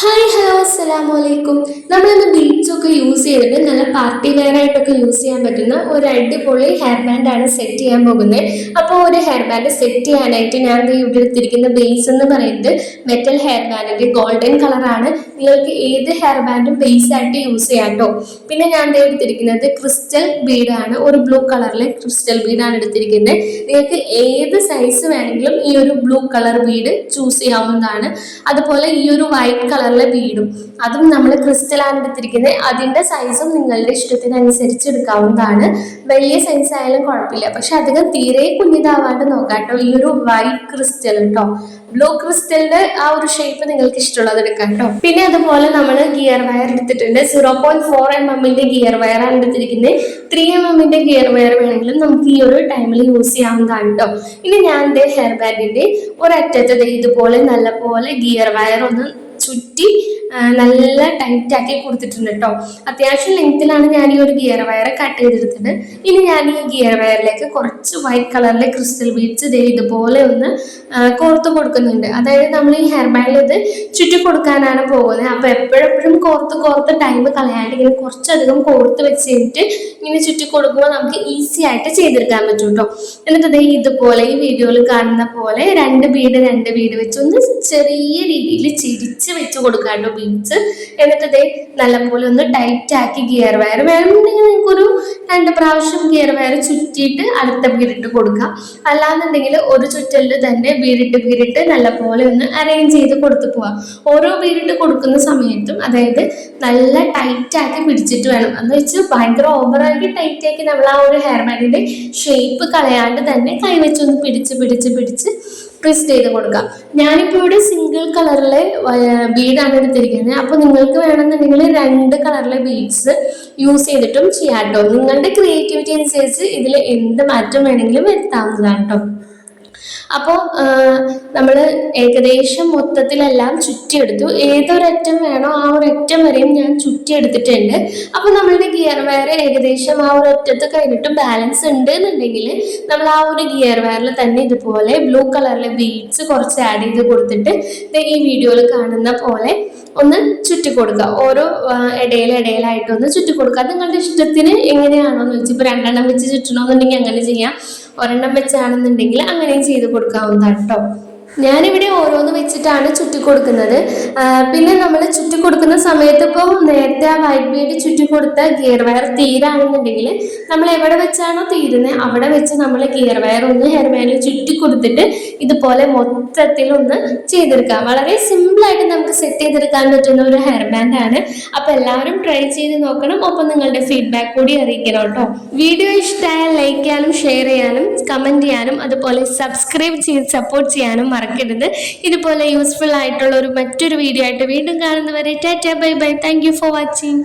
Hi hello അസ്സലാമു അലൈക്കും നമ്മളിന്ന് ബീഡ്സ് ഒക്കെ യൂസ് ചെയ്തിട്ട് നല്ല പാർട്ടി വെയർ ആയിട്ടൊക്കെ യൂസ് ചെയ്യാൻ പറ്റുന്ന ഒരു അടിപൊളി ഹെയർ ബാൻഡ് ആണ് സെറ്റ് ചെയ്യാൻ പോകുന്നത്. അപ്പോൾ ഒരു ഹെയർ ബാൻഡ് സെറ്റ് ചെയ്യാനായിട്ട് ഞാൻ ഇവിടെ എടുത്തിരിക്കുന്ന ബേസ് എന്ന് പറയുന്നത് മെറ്റൽ ഹെയർ ബാൻഡിന്റെ ഗോൾഡൻ കളറാണ് നിങ്ങൾക്ക് ഏത് ഹെയർ ബാൻഡും ബേസ് ആയിട്ട് യൂസ് ചെയ്യാം കേട്ടോ പിന്നെ ഞാൻ എടുത്തിരിക്കുന്നത് ക്രിസ്റ്റൽ ബീഡാണ് ഒരു ബ്ലൂ കളറിലെ ക്രിസ്റ്റൽ ബീഡാണ് എടുത്തിരിക്കുന്നത്. നിങ്ങൾക്ക് ഏത് സൈസ് വേണമെങ്കിലും ഈ ഒരു ബ്ലൂ കളർ ബീഡ് ചൂസ് ചെയ്യാവുന്നതാണ്. അതുപോലെ ഈ ഒരു വൈറ്റ് കളറിലെ ബീഡും അതും നമ്മൾ ക്രിസ്റ്റലാണ് എടുത്തിരിക്കുന്നത് അതിന്റെ സൈസും നിങ്ങളുടെ ഇഷ്ടത്തിനനുസരിച്ച് എടുക്കാവുന്നതാണ് വലിയ സൈസ് ആയാലും കുഴപ്പമില്ല. പക്ഷെ അധികം തീരെ കുഞ്ഞിതാവാണ്ട് നോക്കാട്ടോ കേട്ടോ ഈ ഒരു വൈറ്റ് ക്രിസ്റ്റൽ കേട്ടോ ബ്ലൂ ക്രിസ്റ്റലിന്റെ ആ ഒരു ഷേപ്പ് നിങ്ങൾക്ക് ഇഷ്ടമുള്ളത് എടുക്കാം കേട്ടോ പിന്നെ അതുപോലെ നമ്മൾ ഗിയർ വയർ എടുത്തിട്ടുണ്ട്. സീറോ പോയിന്റ് ഫോർ എം എമ്മിന്റെ ഗിയർ വയർ ആണ് എടുത്തിരിക്കുന്നത് ത്രീ എം എമ്മിന്റെ ഗിയർ വയർ വേണമെങ്കിലും നമുക്ക് ഈ ഒരു ടൈമിൽ യൂസ് ചെയ്യാവുന്നതാണ് കേട്ടോ ഇനി ഞാൻ എന്റെ ഹെയർ ബാൻഡിന്റെ ഒരറ്റത്ത് ഇതുപോലെ നല്ലപോലെ ഗിയർ വയർ ഒന്ന് ചുറ്റി നല്ല ടൈറ്റ് ആക്കി കൊടുത്തിട്ടുണ്ട് കേട്ടോ അത്യാവശ്യം ലെങ്ത്തിലാണ് ഞാൻ ഈ ഒരു ഗിയർ വയർ കട്ട് ചെയ്തെടുത്തത്. ഇനി ഞാൻ ഈ ഗിയർ വയറിലേക്ക് കുറച്ച് വൈറ്റ് കളറിലെ ക്രിസ്റ്റൽ ബീഡ്സ് ഇതേ ഇതുപോലെ ഒന്ന് കോർത്ത് കൊടുക്കുന്നുണ്ട്. അതായത് നമ്മൾ ഈ ഹെയർ ബാൻഡിൽ ഇത് ചുറ്റി കൊടുക്കാനാണ് പോകുന്നത്. അപ്പോൾ എപ്പോഴെപ്പോഴും കോർത്ത് കോർത്ത് ടൈം കളയാണ്ട് ഇങ്ങനെ കുറച്ചധികം കോർത്ത് വെച്ച് കഴിഞ്ഞിട്ട് ഇങ്ങനെ ചുറ്റി കൊടുക്കുമ്പോൾ നമുക്ക് ഈസി ആയിട്ട് ചെയ്തെടുക്കാൻ പറ്റും കേട്ടോ എന്നിട്ട് ദേ ഇതുപോലെ ഈ വീഡിയോയിൽ കാണുന്ന പോലെ രണ്ട് ബീഡ് രണ്ട് ബീഡ് വെച്ച് ഒന്ന് ചെറിയ രീതിയിൽ ചിരിച്ച് വെച്ച് കൊടുക്കാം കേട്ടോ ബീഡ്സ് എന്നിട്ട് ദേ നല്ലപോലെ ഒന്ന് ടൈറ്റ് ആക്കി ഗിയർ വയർ വേണമെന്നുണ്ടെങ്കിൽ നിങ്ങൾക്കൊരു രണ്ട് പ്രാവശ്യം ഗിയർ വയർ ചുറ്റിയിട്ട് അടുത്ത ബീഡിട്ട് കൊടുക്കാം. അല്ലാന്നുണ്ടെങ്കിൽ ഒരു ചുറ്റലിൽ തന്നെ ബീഡിട്ട് ബീഡിട്ട് നല്ലപോലെ ഒന്ന് അറേഞ്ച് ചെയ്ത് കൊടുത്തു പോവാം. ഓരോ ബീഡിട്ട് കൊടുക്കുന്ന സമയത്തും അതായത് നല്ല ടൈറ്റ് ആക്കി പിടിച്ചിട്ട് വേണം. എന്ന് വെച്ച് ഭയങ്കര ടൈറ്റ് ആക്കി നമ്മൾ ആ ഒരു ഹെയർ ബാൻഡിന്റെ ഷേപ്പ് കളയാണ്ട് തന്നെ കൈ കൈവച്ചൊന്ന് പിടിച്ച് പിടിച്ച് പിടിച്ച് ട്വിസ്റ്റ് ചെയ്ത് കൊടുക്കാം ഞാനിപ്പോൾ ഇവിടെ സിംഗിൾ കളറിലെ ബീഡാണ് എടുത്തിരിക്കുന്നത്. അപ്പോൾ നിങ്ങൾക്ക് വേണമെന്നുണ്ടെങ്കിൽ രണ്ട് കളറിലെ ബീഡ്സ് യൂസ് ചെയ്തിട്ടും ചെയ്യാം കേട്ടോ നിങ്ങളുടെ ക്രിയേറ്റിവിറ്റി അനുസരിച്ച് ഇതിൽ എന്ത് മാറ്റം വേണമെങ്കിലും വരുത്താവുന്നതാണ് കേട്ടോ അപ്പോൾ നമ്മൾ ഏകദേശം മൊത്തത്തിലെല്ലാം ചുറ്റിയെടുത്തു. ഏതൊരറ്റം വേണോ ആ ഒരു അറ്റം വരെയും ഞാൻ ചുറ്റിയെടുത്തിട്ടുണ്ട്. അപ്പോൾ നമ്മളുടെ ഗിയർ വയർ ഏകദേശം ആ ഒരു അറ്റത്ത് കഴിഞ്ഞിട്ട് ബാലൻസ് ഉണ്ട് എന്നുണ്ടെങ്കിൽ നമ്മൾ ആ ഒരു ഗിയർ വയറിൽ തന്നെ ഇതുപോലെ ബ്ലൂ കളറിലെ ബീഡ്സ് കുറച്ച് ആഡ് ചെയ്ത് കൊടുത്തിട്ട് ഈ വീഡിയോയിൽ കാണുന്ന പോലെ ഒന്ന് ചുറ്റി കൊടുക്കുക ഓരോ ഇടയിൽ ഇടയിലായിട്ട് ഒന്ന് ചുറ്റി കൊടുക്കുക നിങ്ങളുടെ ഇഷ്ടത്തിന് എങ്ങനെയാണോ എന്ന് വെച്ചാൽ ഇപ്പോൾ രണ്ടെണ്ണം വെച്ച് ചുറ്റണമെന്നുണ്ടെങ്കിൽ അങ്ങനെ ചെയ്യാം. ഒരെണ്ണം വെച്ചാണെന്നുണ്ടെങ്കിൽ അങ്ങനെയും ചെയ്ത് കൊടുക്കാവുന്നതാണ് കേട്ടോ ഞാനിവിടെ ഓരോന്ന് വെച്ചിട്ടാണ് ചുറ്റി കൊടുക്കുന്നത് പിന്നെ നമ്മൾ ചുറ്റി കൊടുക്കുന്ന സമയത്ത് ഇപ്പോൾ നേരത്തെ ആ വൈറ്റ് ബീഡ് ചുറ്റി കൊടുത്ത ഗിയർ വയർ തീരാണെന്നുണ്ടെങ്കിൽ നമ്മൾ എവിടെ വെച്ചാണോ തീരുന്നത് അവിടെ വെച്ച് നമ്മൾ ഗിയർ വയർ ഒന്ന് ഹെയർ ചുറ്റി കൊടുത്തിട്ട് ഇതുപോലെ മൊത്തത്തിൽ ഒന്ന് ചെയ്തെടുക്കാം. വളരെ സിമ്പിളായിട്ട് നമുക്ക് സെറ്റ് ചെയ്തെടുക്കാൻ പറ്റുന്ന ഒരു ഹെയർ ബാൻഡ് ആണ്. അപ്പോൾ എല്ലാവരും ട്രൈ ചെയ്ത് നോക്കണം. ഒപ്പം നിങ്ങളുടെ ഫീഡ്ബാക്ക് കൂടി അറിയിക്കണം കേട്ടോ. വീഡിയോ ഇഷ്ടമായാൽ ലൈക്ക് ചെയ്യാനും ഷെയർ ചെയ്യാനും കമന്റ് ചെയ്യാനും അതുപോലെ സബ്സ്ക്രൈബ് ചെയ്ത് സപ്പോർട്ട് ചെയ്യാനും മറക്കരുത്. ഇതുപോലെ യൂസ്ഫുൾ ആയിട്ടുള്ള ഒരു മറ്റൊരു വീഡിയോ ആയിട്ട് വീണ്ടും കാണുന്നവരെ tata bye bye. Thank for watching